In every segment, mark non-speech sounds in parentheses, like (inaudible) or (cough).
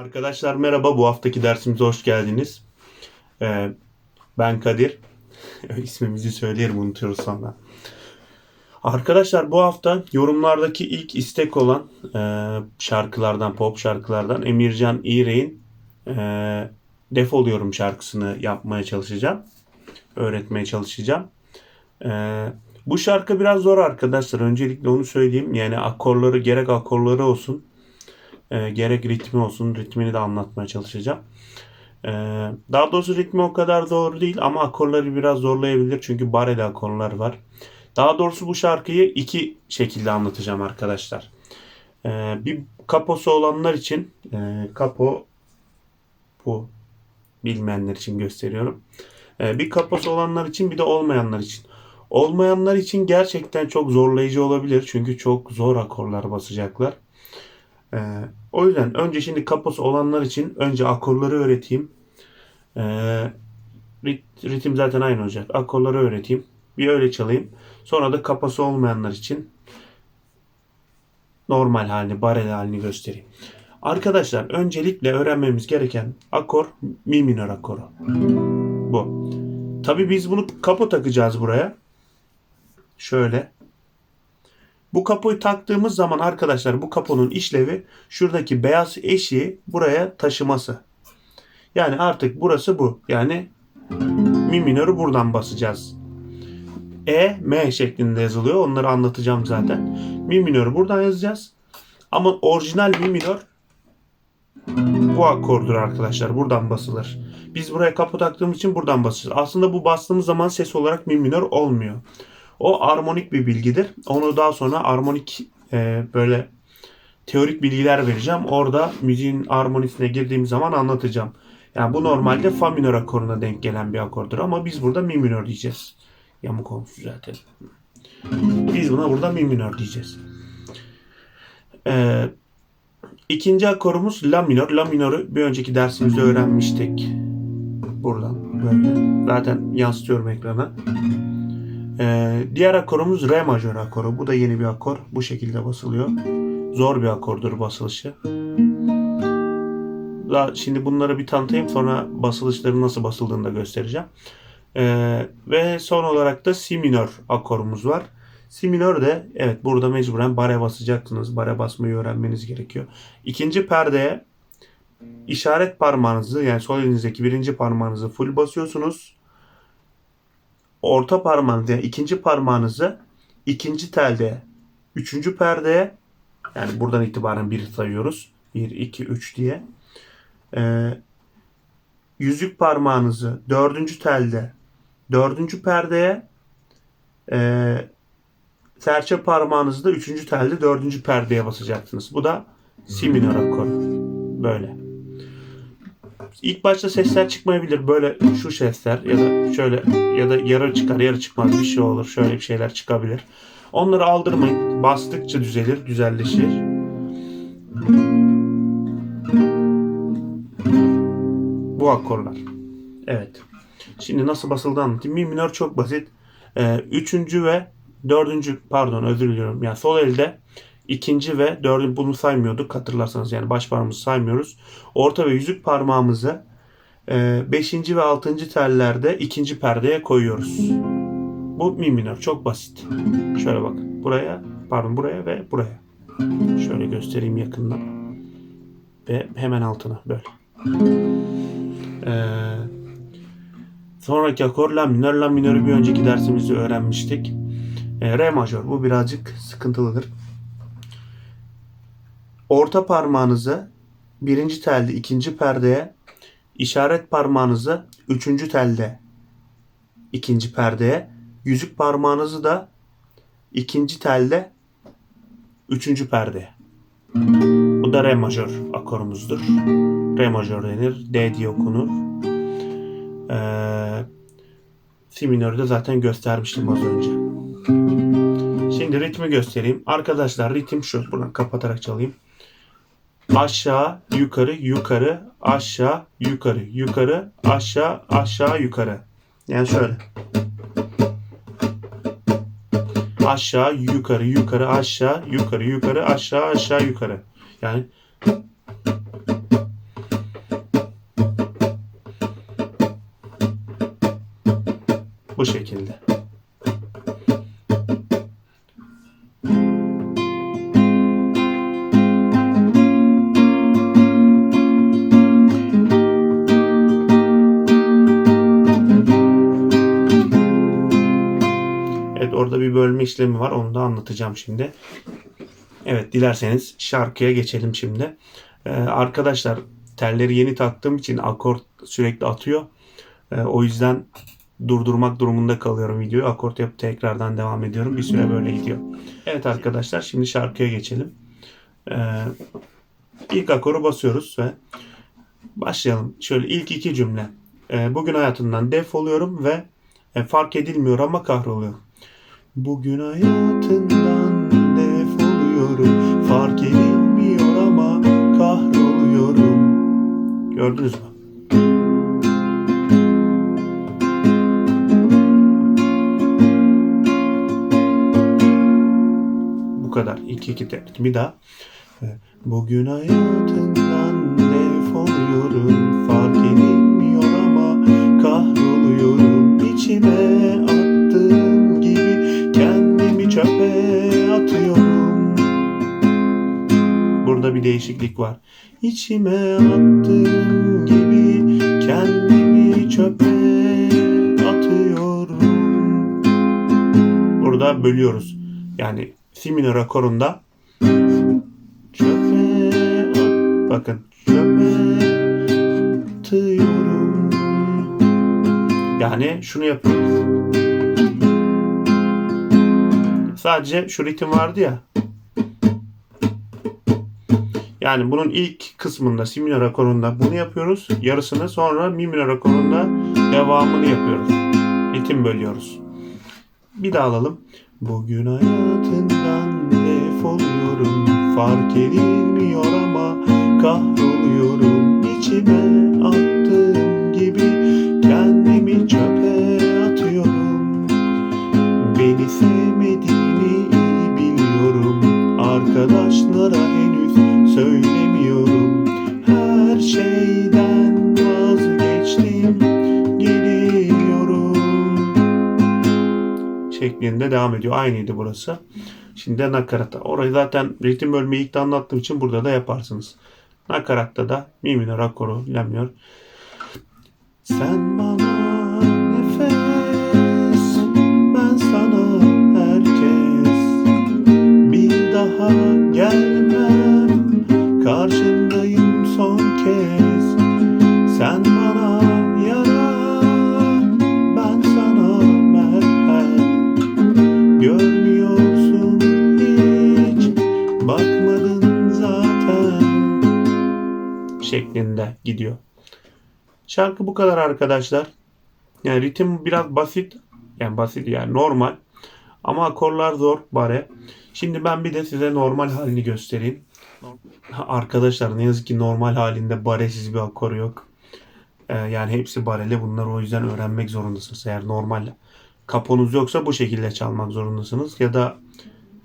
Arkadaşlar merhaba. Bu haftaki dersimize hoş geldiniz. Ee, ben Kadir. (laughs) İsmimizi söyleyelim unutuyoruz sonra. Arkadaşlar bu hafta yorumlardaki ilk istek olan e, şarkılardan, pop şarkılardan Emircan İğrek'in e, Defoluyorum şarkısını yapmaya çalışacağım. Öğretmeye çalışacağım. E, bu şarkı biraz zor arkadaşlar. Öncelikle onu söyleyeyim. Yani akorları gerek akorları olsun e, gerek ritmi olsun. Ritmini de anlatmaya çalışacağım. E, daha doğrusu ritmi o kadar zor değil ama akorları biraz zorlayabilir. Çünkü bareli akorlar var. Daha doğrusu bu şarkıyı iki şekilde anlatacağım arkadaşlar. E, bir kaposu olanlar için e, kapo bu bilmeyenler için gösteriyorum. E, bir kaposu olanlar için bir de olmayanlar için. Olmayanlar için gerçekten çok zorlayıcı olabilir. Çünkü çok zor akorlar basacaklar. Ee, o yüzden önce şimdi kaposu olanlar için önce akorları öğreteyim. Ee, rit- ritim zaten aynı olacak. Akorları öğreteyim. Bir öyle çalayım. Sonra da kaposu olmayanlar için normal halini, barel halini göstereyim. Arkadaşlar öncelikle öğrenmemiz gereken akor mi minör akoru. Bu. Tabi biz bunu kapo takacağız buraya. Şöyle. Bu kapoyu taktığımız zaman arkadaşlar bu kaponun işlevi şuradaki beyaz eşiği buraya taşıması. Yani artık burası bu. Yani mi minörü buradan basacağız. E, M şeklinde yazılıyor. Onları anlatacağım zaten. Mi minörü buradan yazacağız. Ama orijinal mi minör bu akordur arkadaşlar. Buradan basılır. Biz buraya kapı taktığımız için buradan basacağız. Aslında bu bastığımız zaman ses olarak mi minör olmuyor. O armonik bir bilgidir. Onu daha sonra armonik e, böyle teorik bilgiler vereceğim. Orada müziğin armonisine girdiğim zaman anlatacağım. Yani bu normalde fa minör akoruna denk gelen bir akordur ama biz burada mi minör diyeceğiz. Yamuk olmuş zaten. Biz buna burada mi minör diyeceğiz. Ee, ikinci akorumuz la minör. La minörü bir önceki dersimizde öğrenmiştik. Buradan böyle. Zaten yansıtıyorum ekrana. Ee, diğer akorumuz re majör akoru. Bu da yeni bir akor. Bu şekilde basılıyor. Zor bir akordur basılışı. Daha şimdi bunları bir tanıtayım sonra basılışların nasıl basıldığını da göstereceğim. Ee, ve son olarak da si minör akorumuz var. Si minör de evet burada mecburen bare basacaksınız. Bare basmayı öğrenmeniz gerekiyor. İkinci perdeye işaret parmağınızı yani sol elinizdeki birinci parmağınızı full basıyorsunuz orta parmağınızı yani ikinci parmağınızı ikinci telde üçüncü perdeye yani buradan itibaren bir sayıyoruz. 1, 2, 3 diye. Ee, yüzük parmağınızı dördüncü telde dördüncü perdeye e, serçe parmağınızı da üçüncü telde dördüncü perdeye basacaksınız. Bu da si minör akoru. Böyle. İlk başta sesler çıkmayabilir. Böyle şu sesler ya da şöyle ya da yarı çıkar yarı çıkmaz bir şey olur. Şöyle bir şeyler çıkabilir. Onları aldırmayın. Bastıkça düzelir, güzelleşir. Bu akorlar. Evet. Şimdi nasıl basıldığını anlatayım. Mi minör çok basit. Ee, üçüncü ve dördüncü pardon özür diliyorum. Yani sol elde ikinci ve dördüncü bunu saymıyorduk hatırlarsanız yani baş parmağımızı saymıyoruz. Orta ve yüzük parmağımızı e, beşinci ve altıncı tellerde ikinci perdeye koyuyoruz. Bu mi minör çok basit. Şöyle bak buraya pardon buraya ve buraya. Şöyle göstereyim yakından. Ve hemen altına böyle. Ee, sonraki akor la minör. La minörü bir önceki dersimizde öğrenmiştik. Ee, re majör. Bu birazcık sıkıntılıdır. Orta parmağınızı birinci telde ikinci perdeye, işaret parmağınızı üçüncü telde ikinci perdeye, yüzük parmağınızı da ikinci telde üçüncü perdeye. Bu da re majör akorumuzdur. Re majör denir. D diye okunur. Ee, si minörü de zaten göstermiştim az önce. Şimdi ritmi göstereyim. Arkadaşlar ritim şu. Buradan kapatarak çalayım aşağı yukarı yukarı aşağı yukarı yukarı aşağı aşağı yukarı. Yani şöyle. Aşağı yukarı yukarı aşağı yukarı yukarı aşağı aşağı yukarı. Yani bu şekilde. Evet orada bir bölme işlemi var. Onu da anlatacağım şimdi. Evet dilerseniz şarkıya geçelim şimdi. Ee, arkadaşlar telleri yeni taktığım için akort sürekli atıyor. Ee, o yüzden durdurmak durumunda kalıyorum videoyu. Akort yapıp tekrardan devam ediyorum. Bir süre böyle gidiyor. Evet arkadaşlar şimdi şarkıya geçelim. Ee, ilk akoru basıyoruz ve başlayalım. Şöyle ilk iki cümle. Ee, bugün hayatından defoluyorum ve e, fark edilmiyor ama kahroluyorum. Bugün hayatından defoluyorum. Fark edilmiyor ama kahroluyorum. Gördünüz mü? Bu kadar. İlk iki tepki. Bir daha. Bugün hayatından var. İçime attığım gibi kendimi çöpe atıyorum. Burada bölüyoruz. Yani si minör akorunda çöpe bakın çöpe atıyorum. Yani şunu yapıyoruz. Sadece şu ritim vardı ya. Yani bunun ilk kısmında si minör akorunda bunu yapıyoruz. Yarısını sonra mi minör akorunda devamını yapıyoruz. Ritim bölüyoruz. Bir daha alalım. Bugün hayatından defoluyorum. Fark edilmiyor ama kahroluyorum. İçime şeklinde devam ediyor. Aynıydı burası. Şimdi de nakarata. Orayı zaten ritim bölmeyi ilk de anlattığım için burada da yaparsınız. Nakaratta da mi minör akoru la minör. Sen bana nefes, ben sana herkes. Bir daha gelmem, karşındayım Gidiyor. Şarkı bu kadar arkadaşlar. Yani ritim biraz basit. Yani basit yani normal. Ama akorlar zor bare. Şimdi ben bir de size normal halini göstereyim. Arkadaşlar ne yazık ki normal halinde baresiz bir akor yok. Ee, yani hepsi bareli. Bunları o yüzden öğrenmek zorundasınız. Eğer normal kaponuz yoksa bu şekilde çalmak zorundasınız. Ya da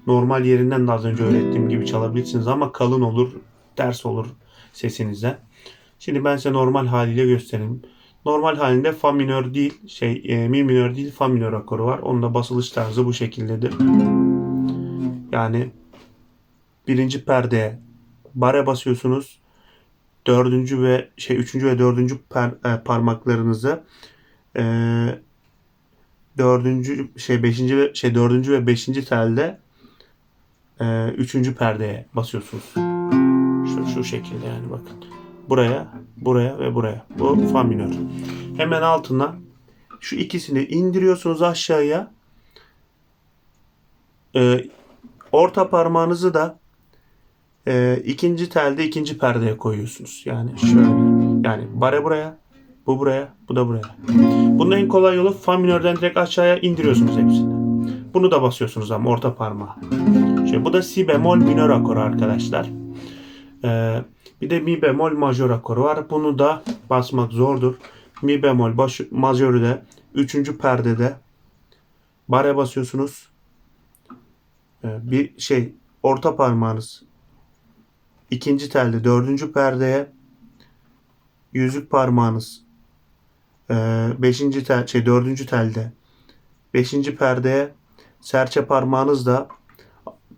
normal yerinden de az önce öğrettiğim gibi çalabilirsiniz ama kalın olur, ters olur sesinize. Şimdi ben size normal haliyle göstereyim. Normal halinde fa minör değil, şey e, mi minör değil, fa minör akoru var. Onun da basılış tarzı bu şekildedir. Yani birinci perdeye bare basıyorsunuz. Dördüncü ve şey üçüncü ve dördüncü per- e, parmaklarınızı e, dördüncü şey beşinci ve şey dördüncü ve beşinci telde e, üçüncü perdeye basıyorsunuz. Şu, şu şekilde yani bakın. Buraya, buraya ve buraya. Bu fa minör. Hemen altına şu ikisini indiriyorsunuz aşağıya. E, orta parmağınızı da e, ikinci telde ikinci perdeye koyuyorsunuz. Yani şöyle. Yani bare buraya, bu buraya, bu da buraya. Bunun en kolay yolu fa minörden direkt aşağıya indiriyorsunuz hepsini. Bunu da basıyorsunuz ama orta parmağı. Şöyle, bu da si bemol minör akoru arkadaşlar. Ee, bir de mi bemol majör akoru var. Bunu da basmak zordur. Mi bemol baş, majörü de 3. perdede bare basıyorsunuz. Ee, bir şey orta parmağınız ikinci telde dördüncü perdeye yüzük parmağınız e, beşinci tel şey dördüncü telde 5. perdeye serçe parmağınız da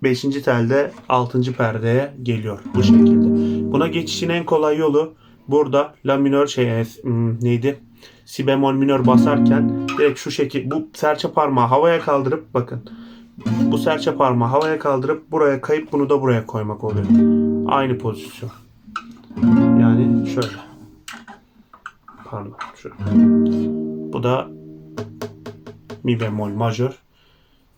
5. telde 6. perdeye geliyor bu şekilde. Buna geçişin en kolay yolu burada la minör şey hmm, neydi? Si bemol minör basarken direkt şu şekil bu serçe parmağı havaya kaldırıp bakın. Bu serçe parmağı havaya kaldırıp buraya kayıp bunu da buraya koymak oluyor. Aynı pozisyon. Yani şöyle. Pardon. Şöyle. Bu da mi bemol majör.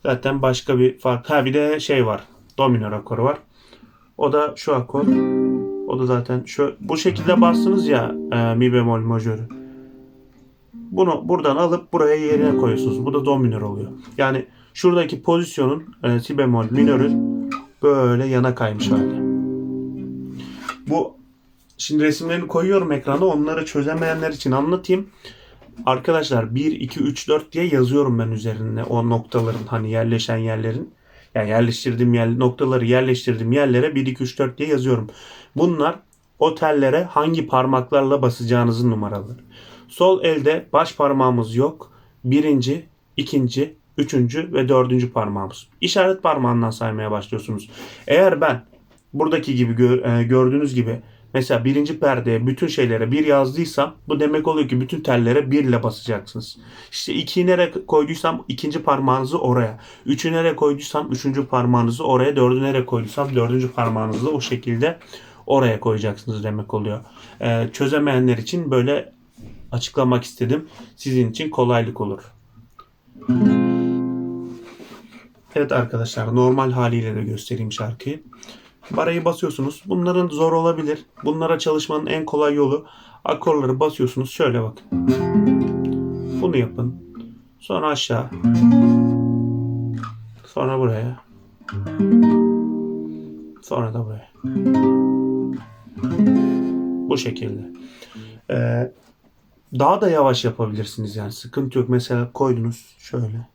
Zaten başka bir fark. Ha bir de şey var. Do minör akoru var. O da şu akor. O da zaten şu bu şekilde bastınız ya e, mi bemol majörü. Bunu buradan alıp buraya yerine koyuyorsunuz. Bu da do minör oluyor. Yani şuradaki pozisyonun e, si bemol minörün böyle yana kaymış hali. Bu şimdi resimlerini koyuyorum ekrana. Onları çözemeyenler için anlatayım. Arkadaşlar 1, 2, 3, 4 diye yazıyorum ben üzerinde o noktaların hani yerleşen yerlerin. Yani yerleştirdiğim yer, noktaları yerleştirdiğim yerlere 1, 2, 3, 4 diye yazıyorum. Bunlar o tellere hangi parmaklarla basacağınızın numaraları. Sol elde baş parmağımız yok. Birinci, ikinci, üçüncü ve dördüncü parmağımız. İşaret parmağından saymaya başlıyorsunuz. Eğer ben buradaki gibi e, gördüğünüz gibi mesela birinci perdeye bütün şeylere bir yazdıysam bu demek oluyor ki bütün tellere bir ile basacaksınız. İşte ikiyi nereye koyduysam ikinci parmağınızı oraya. Üçü nereye koyduysam üçüncü parmağınızı oraya. Dördü nereye koyduysam dördüncü parmağınızı o şekilde oraya koyacaksınız demek oluyor. E, çözemeyenler için böyle açıklamak istedim. Sizin için kolaylık olur. Evet arkadaşlar normal haliyle de göstereyim şarkıyı. Barayı basıyorsunuz. Bunların zor olabilir. Bunlara çalışmanın en kolay yolu akorları basıyorsunuz. Şöyle bakın. Bunu yapın. Sonra aşağı. Sonra buraya. Sonra da buraya. Bu şekilde. Ee, daha da yavaş yapabilirsiniz yani. Sıkıntı yok. Mesela koydunuz şöyle.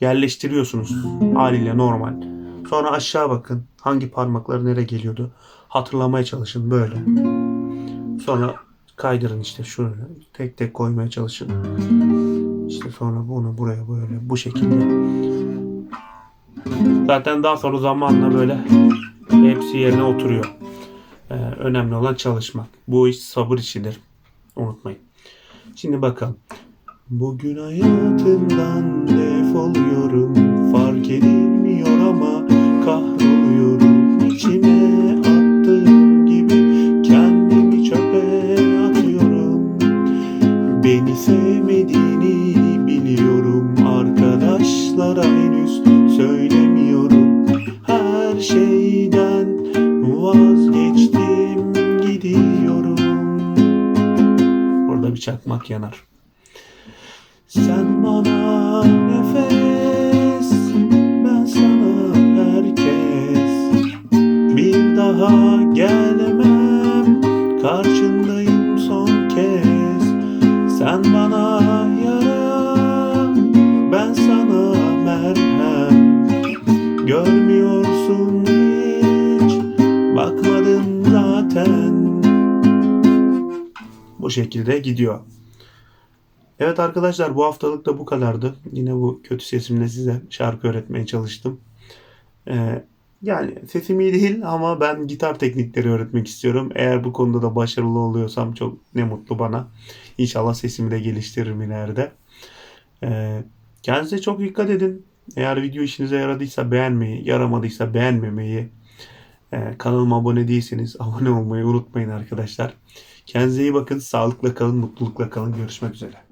Yerleştiriyorsunuz haliyle normal. Sonra aşağı bakın. Hangi parmakları nereye geliyordu? Hatırlamaya çalışın böyle. Sonra kaydırın işte şöyle. Tek tek koymaya çalışın. İşte sonra bunu buraya böyle bu şekilde. Zaten daha sonra zamanla böyle hepsi yerine oturuyor. Ee, önemli olan çalışmak. Bu iş sabır işidir. Unutmayın. Şimdi bakalım. Bugün hayatımdan defoluyorum Fark ama kahroluyorum İçime attığım gibi kendimi çöpe atıyorum. Beni sevmediğini biliyorum Arkadaşlara henüz söylemiyorum. Her şeyden vazgeçtim gidiyorum. Burada bir çakmak yanar. Daha gelmem, karşındayım son kez. Sen bana yara, ben sana merhem. Görmüyorsun hiç, bakmadın zaten. Bu şekilde gidiyor. Evet arkadaşlar bu haftalık da bu kadardı. Yine bu kötü sesimle size şarkı öğretmeye çalıştım. Ee, yani sesim iyi değil ama ben gitar teknikleri öğretmek istiyorum. Eğer bu konuda da başarılı oluyorsam çok ne mutlu bana. İnşallah sesimi de geliştiririm ileride. Ee, kendinize çok dikkat edin. Eğer video işinize yaradıysa beğenmeyi, yaramadıysa beğenmemeyi, e, kanalıma abone değilseniz (laughs) abone olmayı unutmayın arkadaşlar. Kendinize iyi bakın, sağlıkla kalın, mutlulukla kalın. Görüşmek üzere.